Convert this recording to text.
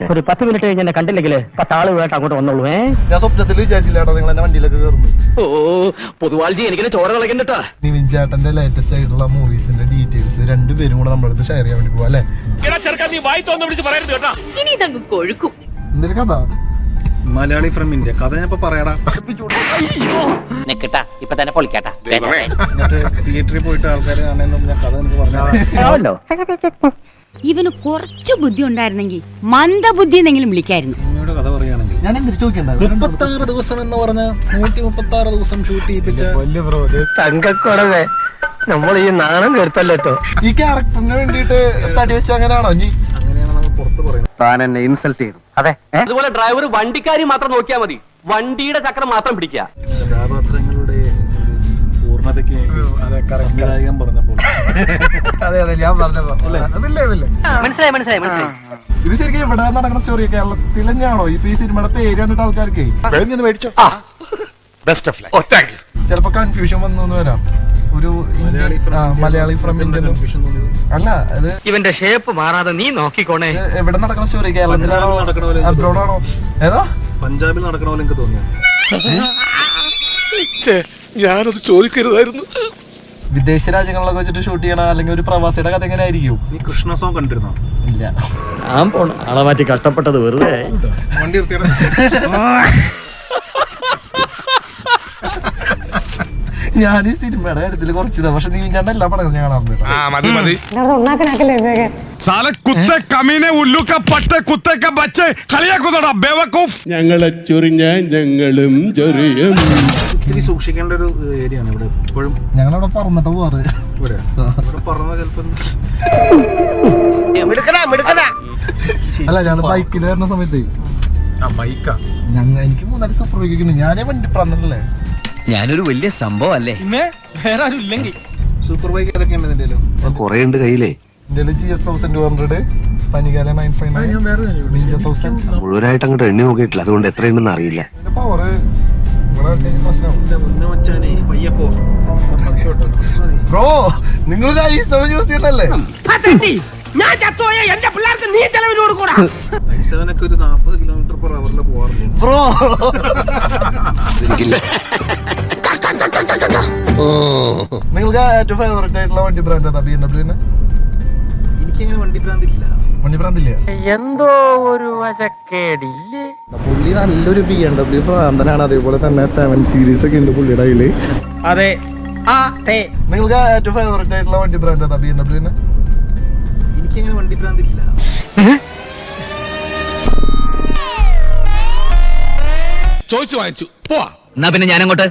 ഒരു പത്ത് മിനിറ്റ് കഴിഞ്ഞ് എന്നെ കണ്ടില്ലെങ്കിൽ പത്താൾ വേട്ട് അങ്ങോട്ട് വന്നോളൂ ഏ? ഞാൻ സ്വപ്നത്തിൽ വിചാരിച്ചില്ലാട്ടോ നിങ്ങൾ എന്നെ വണ്ടിയിലൊക്കെ കയറുന്നു ഓ പൊതുവാൾജി എനിക്കിനെ ചോര കളക്കണ്ടട്ടാ നിവിൻ ചേട്ടന്റെ ലേറ്റസ്റ്റ് ആയിട്ടുള്ള മൂവീസിന്റെ ഡീറ്റെയിൽസ് രണ്ടുപേരും കൂടെ നമ്മുടെ അടുത്ത് ഷെയർ ചെയ്യാൻ വേണ്ടി പോവാ അല്ലേ? ഇനി ഇതങ്ങ് കൊഴുക്കും. എന്തൊരു കഥ? മലയാളി ഫ്രം ഇന്ത്യ കഥ ഞാൻ ഇപ്പൊ പറയടാ. നിക്കട്ടാ ഇപ്പൊ തന്നെ പൊളിക്കാട്ടാ. എന്നിട്ട് തിയേറ്ററിൽ പോയിട്ട് ആൾക്കാർ ഞാൻ കഥ എനിക്ക് പറഞ്ഞു ഇവന് കുറച്ച് ബുദ്ധി ഉണ്ടായിരുന്നെങ്കിൽ മന്ദബുദ്ധി എന്നെങ്കിലും വിളിക്കായിരുന്നു. കഥ പറയുകയാണെങ്കിൽ ഞാൻ ദിവസം. എന്ന് പറഞ്ഞ നൂറ്റി മുപ്പത്തി ആറ് ദിവസം ഷൂട്ട് ചെയ്യിപ്പിച്ച വലിയ ബ്രോ തങ്കക്കുടവേ നമ്മൾ ഈ നാണം കേട്ടല്ലോ ഈ ക്യാരക്ടറിന് വേണ്ടിയിട്ട് തടി വെച്ച അങ്ങനെയാണോ നീ അങ്ങനെയാണ് നമ്മൾ പുറത്ത് പറയുന്നത്. താൻ എന്നെ ഇൻസൾട്ട് ചെയ്തു. അതെ. അതുപോലെ ഡ്രൈവർ വണ്ടിക്കാരി മാത്രം നോക്കിയാൽ മതി. വണ്ടിയുടെ ചക്രം മാത്രം പിടിക്കുക. സംവിധായകൻ പറഞ്ഞപ്പോൾ. അതെ അതെ ഞാൻ പറഞ്ഞപ്പോ. മനസ്സിലായി മനസ്സിലായി മനസ്സിലായി. ഇത് ശരിക്കും ഇവിടെ നടക്കുന്ന സ്റ്റോറി കേരളത്തിൽ തന്നെയാണോ ഇപ്പൊ ഈ സിനിമയുടെ പേര് കണ്ടിട്ട് ആൾക്കാർക്ക്? മേടിച്ചോ. ചിലപ്പോ കൺഫ്യൂഷൻ വന്നു വരാം. ഒരു മലയാളി ഫ്രം ഇന്ത്യൻ? അല്ല അത് ഇവന്റെ ഷേപ്പ് മാറാതെ നീ നോക്കിക്കോണേ. എവിടെ നടക്കുന്ന സ്റ്റോറി കേരളത്തിലാണോ? അബ്രോഡാണോ നടക്കണ ഏതാ? പഞ്ചാബിൽ നടക്കണോ എനിക്ക് തോന്നിയത് ഞാനത് ചോദിക്കരുതായിരുന്നു. വിദേശ രാജ്യങ്ങളിലൊക്കെ വെച്ചിട്ട് ഷൂട്ട് ചെയ്യണ അല്ലെങ്കിൽ ഒരു പ്രവാസിയുടെ കഥ എങ്ങനെ ആയിരിക്കും? നീ കൃഷ്ണ സോങ് കണ്ടിരുന്നോ? ഇല്ല. ഞാൻ പോണ. ആളെ മാറ്റി കഷ്ടപ്പെട്ടത് വെറുതെ വണ്ടി നിർത്തിയുടെ. ഞാൻ ഈ സിനിമയുടെ കാര്യത്തിൽ കുറച്ച് പക്ഷെ നീ ഞാൻ എല്ലാ പടങ്ങളും ഞാൻ കാണാറുണ്ട് ആ മതി മതി. സാലെ കുത്തെ കമീനെ ഉല്ലുക്ക പട്ട് കുത്തേക്ക ബച്ച് കളിയാക്കുന്നോടാ ബേവക്കൂഫ്. ഞങ്ങളെ ചൊറിഞ്ഞ ഞങ്ങളും ചൊറിയും. ഇത്തിരി സൂക്ഷിക്കേണ്ട ഒരു ഏരിയ ആണ് ഇവിടെ ഇപ്പോഴും. ഞങ്ങളവിടെ പറന്നിട്ട് പോവാറ്. ഇവിടെ? ഇവിടെ പറഞ്ഞ ചിലപ്പോ അല്ല ഞങ്ങൾ ബൈക്കിൽ വരുന്ന സമയത്ത് ഞങ്ങൾ എനിക്ക് മൂന്നാൽ സൂപ്പർ ബൈക്ക് ഞാനേ വണ്ടി പറഞ്ഞല്ലേ ഞാനൊരു വലിയ സംഭവം അല്ലേ സൂപ്പർ ബൈക്ക് ഏതൊക്കെ ഉണ്ട് നിന്റെ കൊറേ ഉണ്ട് കയ്യിലേ. മുഴുവനായിട്ട് അങ്ങോട്ട് എണ്ണി നോക്കിയിട്ടില്ല. അതുകൊണ്ട് എത്രയുണ്ടെന്ന് അറിയില്ല. പവർ ഇവിടെ നിങ്ങൾ മുന്നേ വച്ചാനേ പയ്യപ്പോ. ബ്രോ നിങ്ങൾ ഐസവൻ യൂസ് ചെയ്യണ്ടല്ലേ ഐസവനൊക്കെ ഒരു നാപ്പത് കിലോമീറ്റർ പെർ അവറിൽ പോവാറുണ്ട് ബ്രോ. എനിക്കില്ല നിങ്ങൾക്ക് ഏറ്റവും ഫേവറേറ്റ് ആയിട്ടുള്ള വണ്ടി ബ്രാൻഡ് ഏതാ? ബി എം ഡബ്ല്യു എനിക്കങ്ങനെ വണ്ടി ഭ്രാന്തില്ല വണ്ടി ബ്രാൻഡില്ലേ എന്തോ ഒരു വശക്കേടില്ലേ? പുള്ളി നല്ലൊരു ബി എം ഡബ്ല്യു പ്രാന്തനാണ്. അതേപോലെ തന്നെ സെവൻ സീരീസ് ഒക്കെ ഉണ്ട് പുള്ളിയുടെ കയ്യിൽ. അതെ. നിങ്ങൾക്ക് ഏറ്റവും ഫേവറേറ്റ് ആയിട്ടുള്ള വണ്ടി ബ്രാൻഡ് ഏതാ ബി എം ഡബ്ല്യു എനിക്കങ്ങനെ വണ്ടി ഭ്രാന്തില്ല ചോദിച്ചു വാങ്ങിച്ചു. പോവാ. എന്നാ പിന്നെ ഞാനങ്ങോട്ട്?